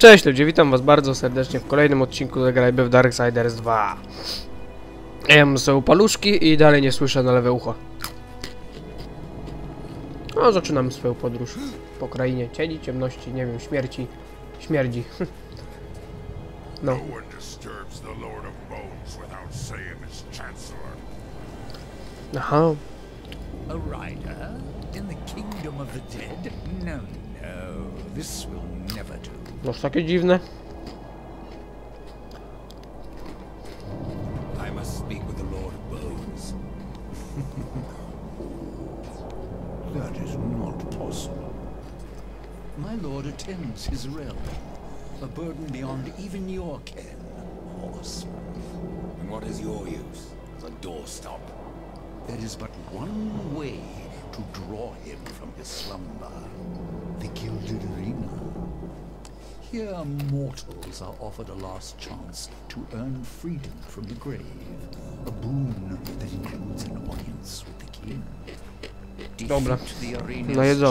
Cześć ludzie, witam was bardzo serdecznie w kolejnym odcinku Zagrajmy w Darksiders 2. Jem są paluszki i dalej nie słyszę na lewe ucho. No, zaczynamy swoją podróż po krainie cieni, ciemności, nie wiem, śmierci, śmierdzi. No, No aha, A rider in the kingdom of the dead? No, no, this will never do. takie dziwne. I must speak with the Lord of Bones. that is not possible. My lord attends his realm, a burden beyond even your ken, horseman. And what is your use? As a doorstop. There is but one way to draw him from his slumber the Gilded Arena. Here, mortals are offered a last chance to earn freedom from the grave, a boon that includes an audience with the king. Dobra. Arena's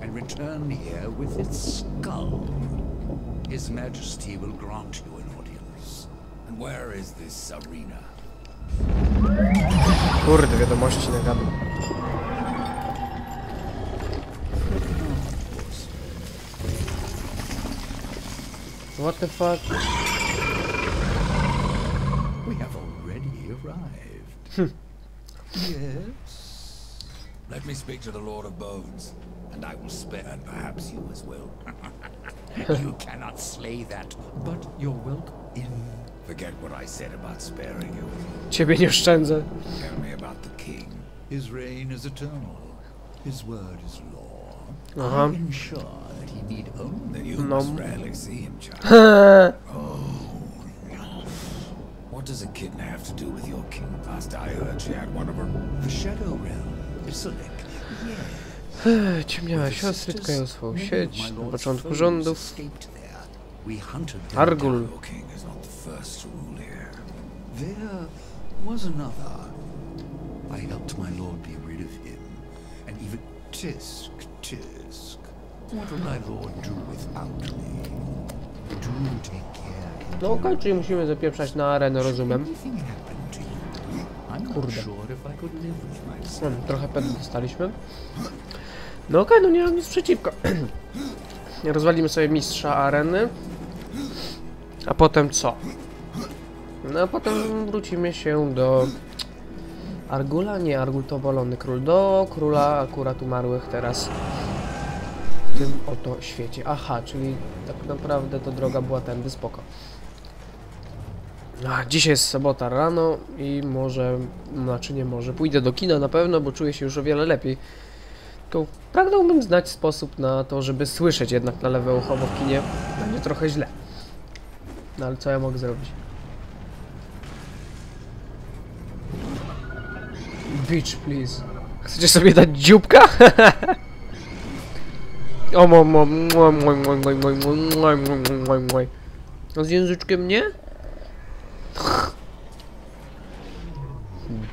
And return here with its skull. His Majesty will grant you an audience. And where is this arena? Kurde, wiadomości na gadu. What the fuck? We have already arrived. Hmm. yes? Let me speak to the Lord of Bones, and I will spare, and perhaps you as well. you cannot slay that, but you're welcome in. Forget what I said about sparing you. Ciebie nie oszczędzę. Tell me about the king. His reign is eternal. His word is law. Uh-huh. I ensure that he need only Then you No. must rarely see him, child. what does a kitten have to do with your king? Last I heard, she had one of her. the Shadow Realm. Isolek. Yes. Ciemniała siostry tkają swą sieć na początku rządów. Escaped. We hunted them Argul. Your king is not the first to rule here. There was another. I helped my lord be rid of him. And even Tisk, Tisk. What will my lord do without me? Do take care. No okej, czyli musimy zapieprzać na arenę, rozumiem. Kurde. Hmm, trochę pędu dostaliśmy. No okej, no nie mam nic przeciwko. Rozwalimy sobie mistrza areny. A potem co? No a potem wrócimy się do... Argula? Nie, Argul to wolony król. Do króla akurat umarłych teraz. W tym oto świecie. Aha, czyli tak naprawdę to droga była tędy, spoko. A, dzisiaj jest sobota rano i może, znaczy nie może, pójdę do kina na pewno, bo czuję się już o wiele lepiej. Tylko pragnąłbym znać sposób na to, żeby słyszeć jednak na lewe ucho, bo w kinie będzie trochę źle. No ale co ja mogę zrobić? Bitch, please. Chcecie sobie dać dzióbka? o, mo, mo, mo, mo, mo, mo, mo, mo, mo, mo, mo, mo. A z języczkiem nie?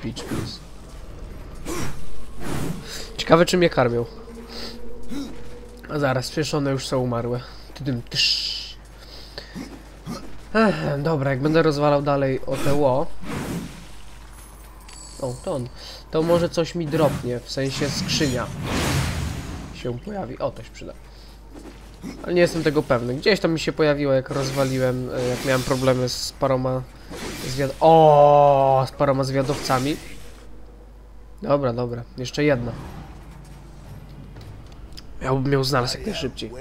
Bitch, please. Ciekawe, czym je karmią. A zaraz, przecież one już są umarłe. Tydym, tysz. Ech, dobra, jak będę rozwalał dalej o te ło. O, to on. To może coś mi dropnie, w sensie skrzynia się pojawi. O, to się przyda. Ale nie jestem tego pewny. Gdzieś tam mi się pojawiło, jak rozwaliłem, e, jak miałem problemy z paroma zwiad... O, z paroma zwiadowcami. Dobra, dobra. Jeszcze jedna. Miałbym ją znaleźć jak najszybciej.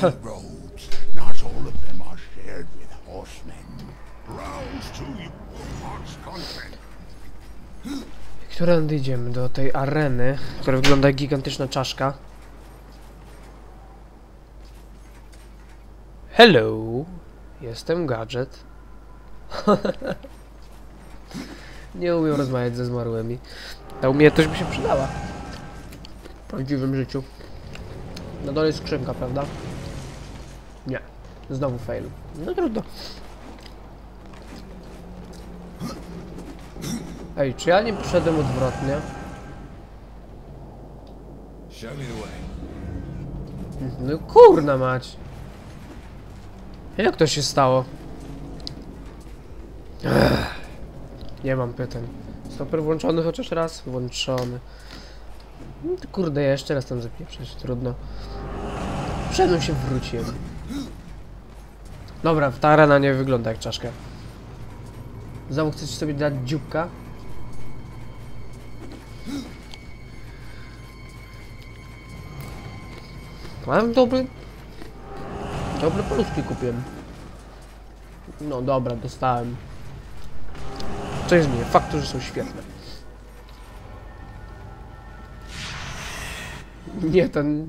How Którędy idziemy? Do tej areny, która wygląda jak gigantyczna czaszka. Hello! Jestem Gadget. Nie umiem rozmawiać ze zmarłymi. Ta umiejętność by się przydała. W prawdziwym życiu. Na dole jest skrzynka, prawda? Nie. Znowu fail. No trudno. Ej, czy ja nie poszedłem odwrotnie? Show me the way. No kurna mać. Jak to się stało? Ech. Nie mam pytań. Stoper włączony chociaż raz? Włączony. No to kurde, jeszcze raz tam zapieprzeć, trudno. Wszedłem się wróciłem. Dobra, ta arena nie wygląda jak czaszka. Znowu chcecie sobie dać dzióbka? Mam dobry... Dobre paluszki kupiłem. No dobra, dostałem. Co jest mnie? Fakt, że są świetne. Nie, ten...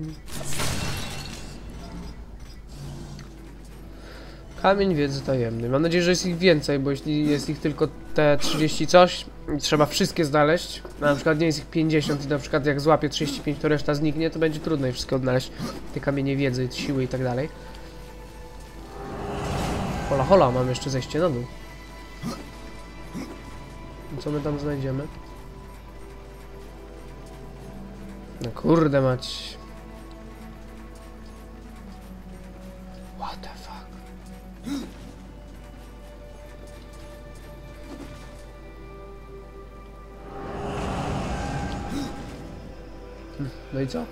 Kamień wiedzy tajemny. Mam nadzieję, że jest ich więcej, bo jeśli jest ich tylko te 30 coś, trzeba wszystkie znaleźć, na przykład nie jest ich 50 i na przykład jak złapię 35, to reszta zniknie, to będzie trudno je wszystkie odnaleźć. Te kamienie wiedzy, siły i tak dalej. Hola, hola, mam jeszcze zejście na dół. Co my tam znajdziemy? No kurde mać. No i co?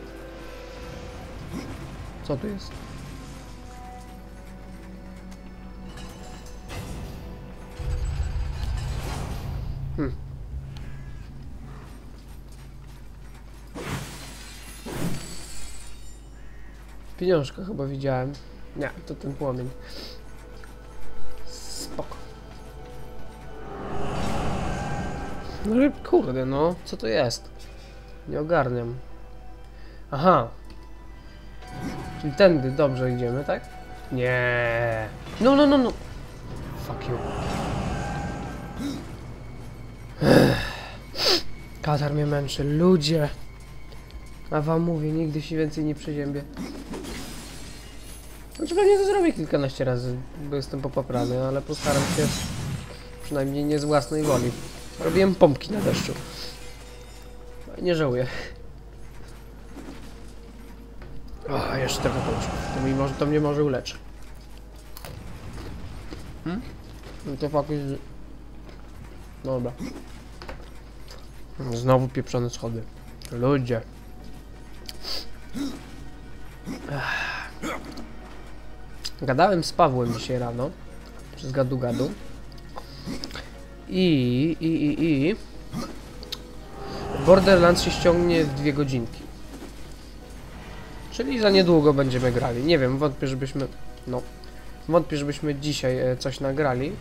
Co tu jest? Hmm. Pieniążka chyba widziałem. Nie, to ten płomień. Spoko. No kurde, no, co to jest? Nie ogarniam. Aha. Czyli tędy dobrze idziemy, tak? Nie. No, no, no, no. Fuck you. Katar mnie męczy. Ludzie. A wam mówię, nigdy się więcej nie przeziębię. Znaczy pewnie to zrobię kilkanaście razy, bo jestem popaprany, ale postaram się przynajmniej nie z własnej woli. Robiłem pompki na deszczu. Nie żałuję. O, jeszcze trochę poszło. To, mi może, to mnie może uleczy. Hmm? No to jest... że- Dobra. Znowu pieprzone schody. Ludzie. Gadałem z Pawłem dzisiaj rano. Przez gadu gadu. I, i, i, i. Borderlands się ściągnie w dwie godzinki. Czyli za niedługo będziemy grali. Nie wiem, wątpię, żebyśmy. No. Wątpię, żebyśmy dzisiaj e, coś nagrali.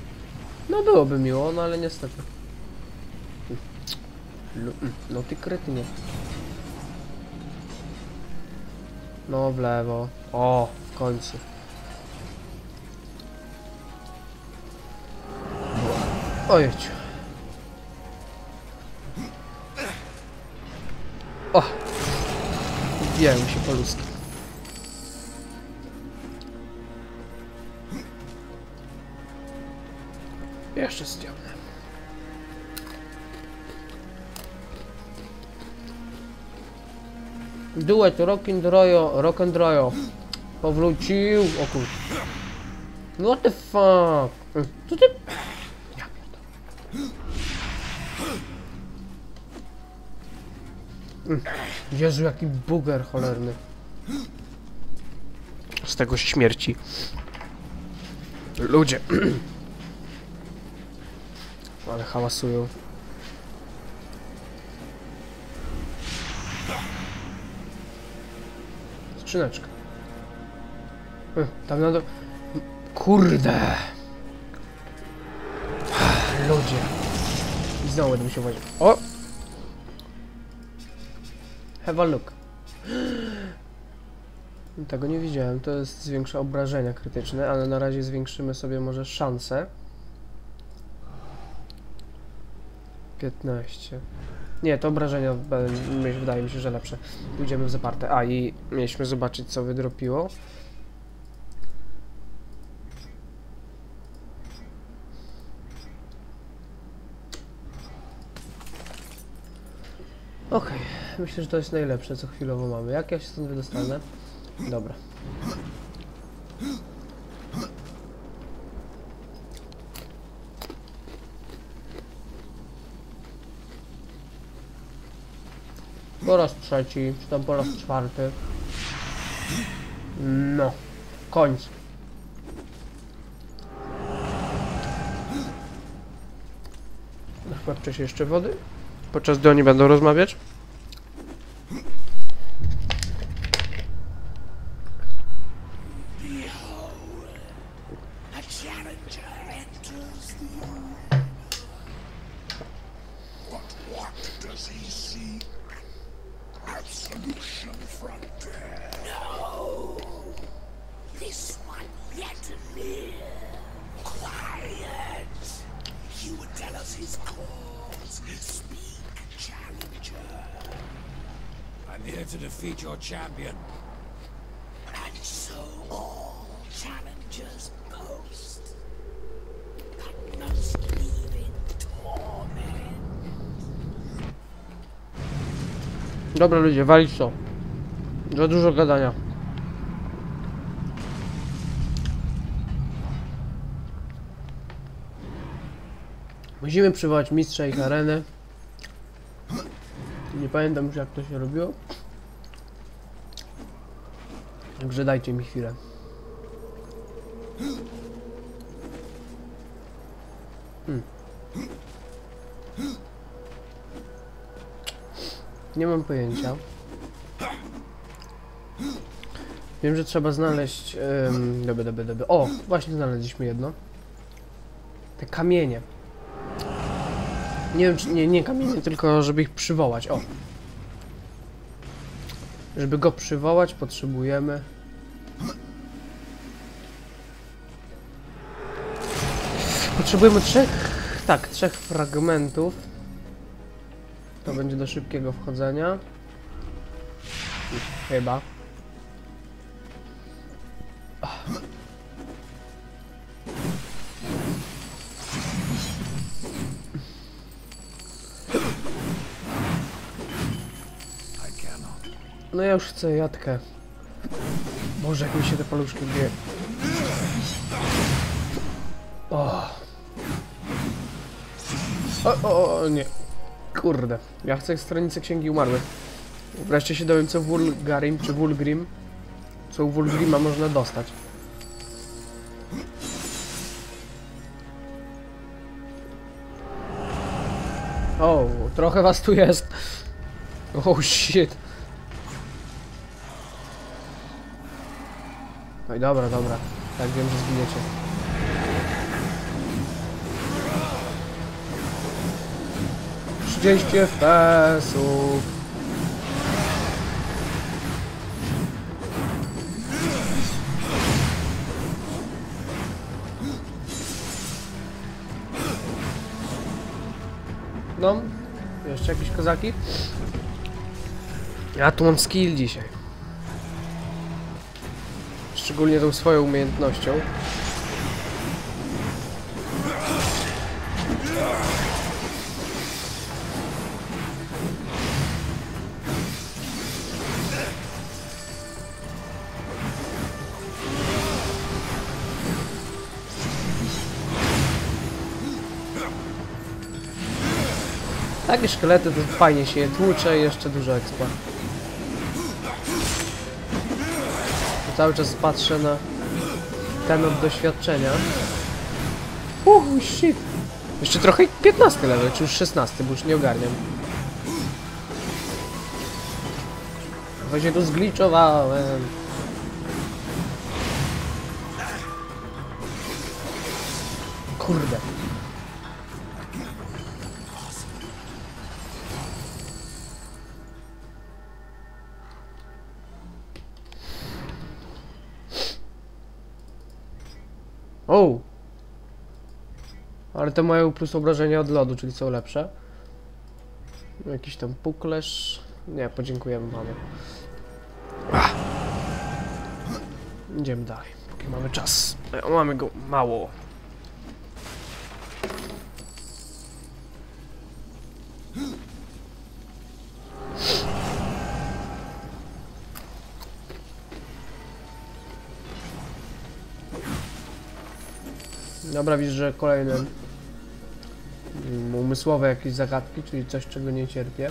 No byłoby miło, no ale niestety. Mm, No ty kretynie. No w lewo. O, w końcu. Ojej. O! Wbijają się poluski. Jeszcze ściągnę. Duet Rock and Royo, Rock and Royo. Powrócił. O kur... What the fuck? Co ty... Ja pierdolę. Mm. Jezu, jaki buger cholerny. Z tego śmierci. Ludzie. Ale hałasują. Skrzyneczka. Y, Tam na dół. Kurde. Ludzie. I znowu będę musiał uważać. O! Have a look. Tego nie widziałem. To jest zwiększa obrażenia krytyczne, ale na razie zwiększymy sobie może szanse. 15. Nie, to obrażenia wydaje mi się, że lepsze. Pójdziemy w zaparte. A i mieliśmy zobaczyć co wydropiło. Okej, myślę, że to jest najlepsze, co chwilowo mamy. Jak ja się stąd wydostanę? Dobra. Po raz trzeci, czy tam po raz czwarty. No, końc. Chłopcze się jeszcze wody. Podczas gdy oni będą rozmawiać. I'm here to defeat your champion. And so all challengers boast. But most leave in torment. Dobra ludzie, walić to. Za dużo gadania. Musimy przywołać mistrza ich areny. Nie pamiętam już jak to się robiło. Także dajcie mi chwilę. Hmm. Nie mam pojęcia. Wiem, że trzeba znaleźć. Um, doby, doby, doby. O, właśnie znaleźliśmy jedno. Te kamienie. Nie wiem, czy nie, nie kamienie, tylko żeby ich przywołać. O. Żeby go przywołać, potrzebujemy. Potrzebujemy trzech. Tak, trzech fragmentów. To będzie do szybkiego wchodzenia. Chyba. No ja już chcę jatkę. Boże, jak mi się te paluszki bije. O. O, o, o, nie. Kurde. Ja chcę stronnicę Księgi Umarłych. Wreszcie się dowiem, co Wulgarim, czy Wulgrim. Co u Wulgrima można dostać. O, trochę was tu jest. Oh shit. No i dobra, dobra. Tak wiem, że zginiecie. Trzydzieści FPS-ów. No, jeszcze jakieś kozaki? Ja tu mam skill dzisiaj. Szczególnie tą swoją umiejętnością. Takie szkielety to fajnie się je tłucze jeszcze dużo expa. Cały czas patrzę na ten od doświadczenia. Uh, shit. Jeszcze trochę i 15 level, czy już 16, bo już nie ogarniam. Się tu zgliczowałem. O! Ale te mają plus obrażenia od lodu, czyli są lepsze. Jakiś tam puklerz. Nie, podziękujemy mamy. Ach. Idziemy dalej, póki mamy czas. Mamy go mało. Dobra, widzisz, że kolejne umysłowe jakieś zagadki, czyli coś, czego nie cierpię.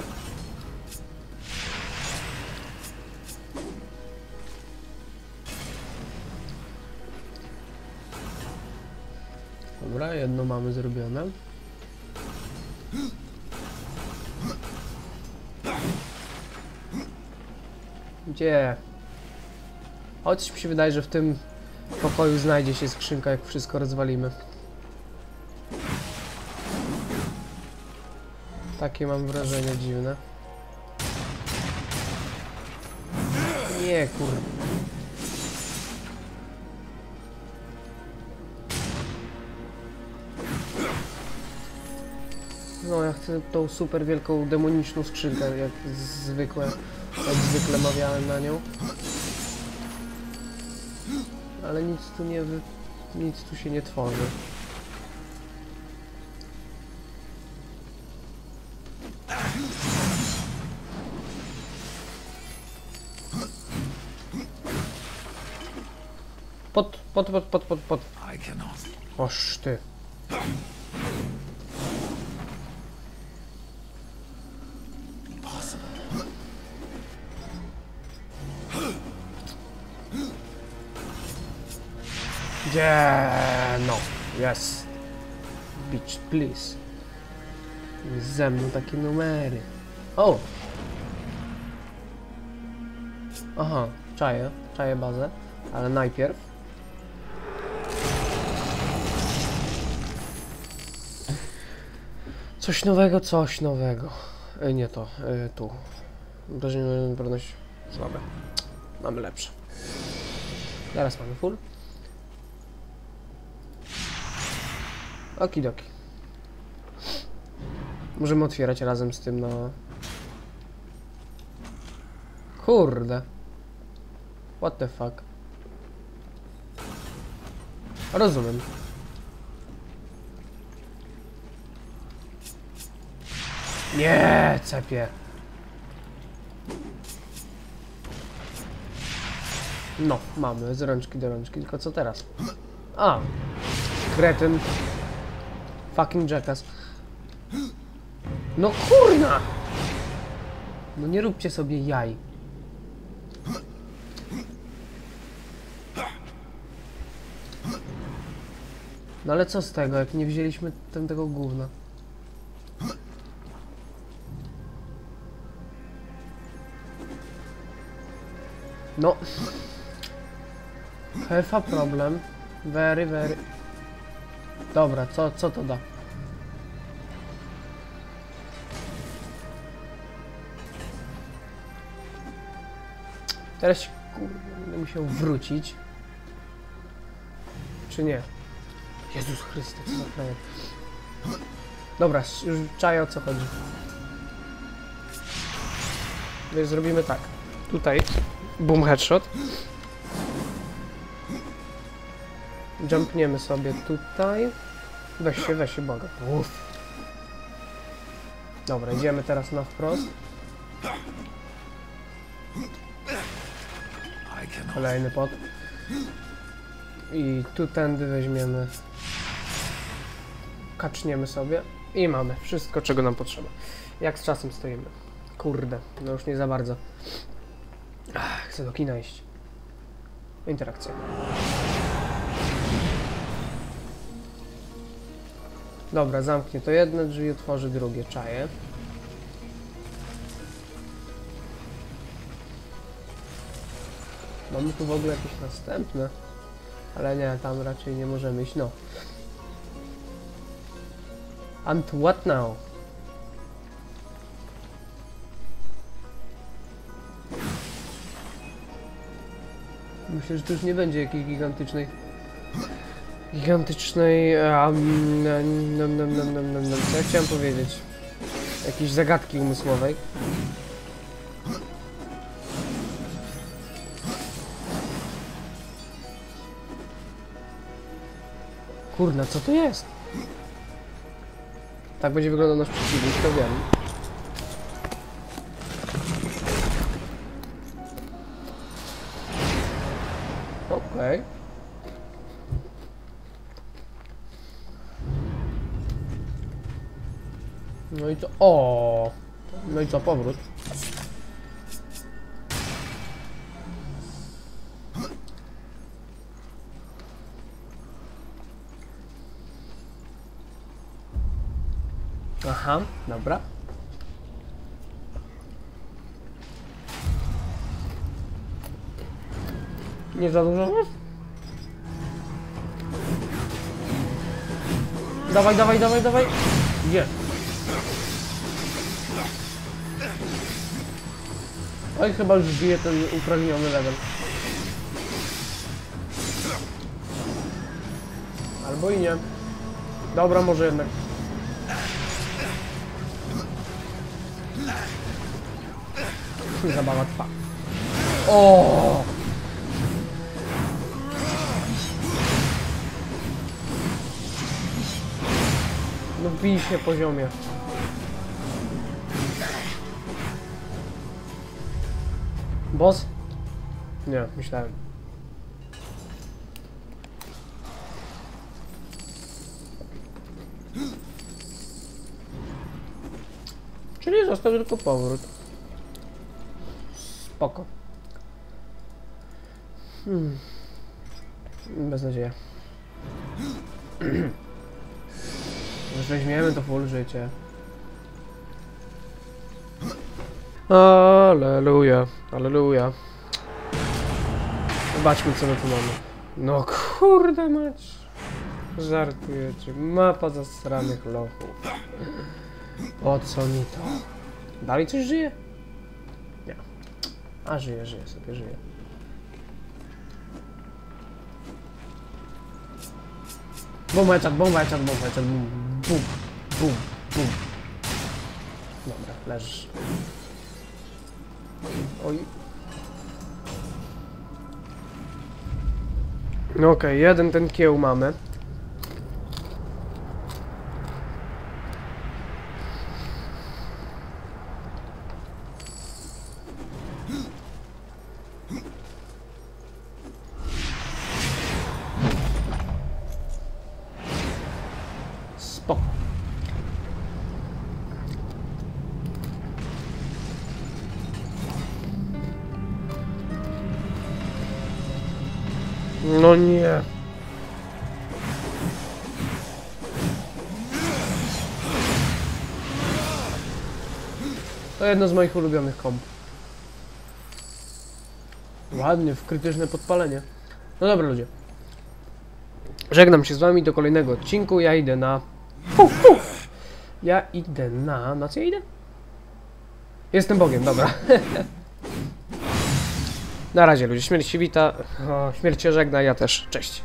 Dobra, jedno mamy zrobione. Gdzie? Choć mi się wydaje, że w tym pokoju znajdzie się skrzynka, jak wszystko rozwalimy. Takie mam wrażenie dziwne. Nie, kurde. No, ja chcę tą super wielką demoniczną skrzynkę, jak zwykle, jak zwykle mawiałem na nią. Ale nic tu nie wy... nic tu się nie tworzy. Pod, pod, pod, pod, pod, pod. Oż ty. Gdzie? No, yes. Beach, please. Ze mną takie numery. O! Aha, czaję, czaję bazę, ale najpierw Coś nowego, coś nowego. E, nie to, e, tu. Wrażenie wybrność słabe. Mamy lepsze. Teraz mamy full. Okidoki. Możemy otwierać razem z tym na... Kurde. What the fuck. Rozumiem. Nie, cepie. No, mamy z rączki do rączki, tylko co teraz? A, kretyn. Fucking jackass. No kurna! No nie róbcie sobie jaj. No ale co z tego, jak nie wzięliśmy ten, tego gówna? No. Have a problem. Very, very. Dobra, co, co to da? Teraz będę musiał wrócić. Czy nie? Jezus Chryste, co. Dobra, już czaję o co chodzi. Więc zrobimy tak. Tutaj Boom headshot. Jumpniemy sobie tutaj. Weź się, weź się, Boga. Uff. Dobra, idziemy teraz na wprost. Kolejny pot. I tu tędy weźmiemy. Kaczniemy sobie. I mamy wszystko, czego nam potrzeba. Jak z czasem stoimy? Kurde, no już nie za bardzo. Ach, chcę do kina iść. Interakcja. Dobra, zamknie to jedne drzwi, otworzy drugie. Czaję. Mamy tu w ogóle jakieś następne. Ale nie, tam raczej nie możemy iść. No. And what now? Myślę, że to już nie będzie jakiejś gigantycznej... Gigantycznej... Co ja chciałem powiedzieć? Jakiejś zagadki umysłowej. Kurna, co to jest? Tak będzie wyglądał nasz przeciwnik, to wiem. To... O. No i co, powrót. Aha, dobra. Nie za dużo? Dawaj, dawaj, dawaj, dawaj. Gdzie? Oj, chyba już bije ten upragniony level. Albo i nie. Dobra, może jednak. Zabawa trwa. O! No bij się poziomie. Boss? Nie, myślałem. Czyli został tylko powrót. Spoko. Hmm. Beznadzieja. Już weźmiemy to full życie. Aleluja, aleluja. Zobaczmy co my tu mamy. No kurde mać. Żartujecie. Mapa zasranych lochów. O co mi to? Dalej coś żyje? Nie. A żyje, żyje sobie, żyje. Bomba headshot, bomba headshot, bomba headshot, bum, bum, bum, bum. Dobra, leżysz. Oj. No okej, jeden ten kieł mamy. Spoko. No nie. To jedno z moich ulubionych komp. Ładnie, w krytyczne podpalenie. No dobra ludzie. Żegnam się z wami do kolejnego odcinku. Ja idę na... Ja idę na... Na co ja idę? Jestem Bogiem, dobra. na razie ludzie, śmierć się wita. O, śmierć się żegna, ja też. Cześć.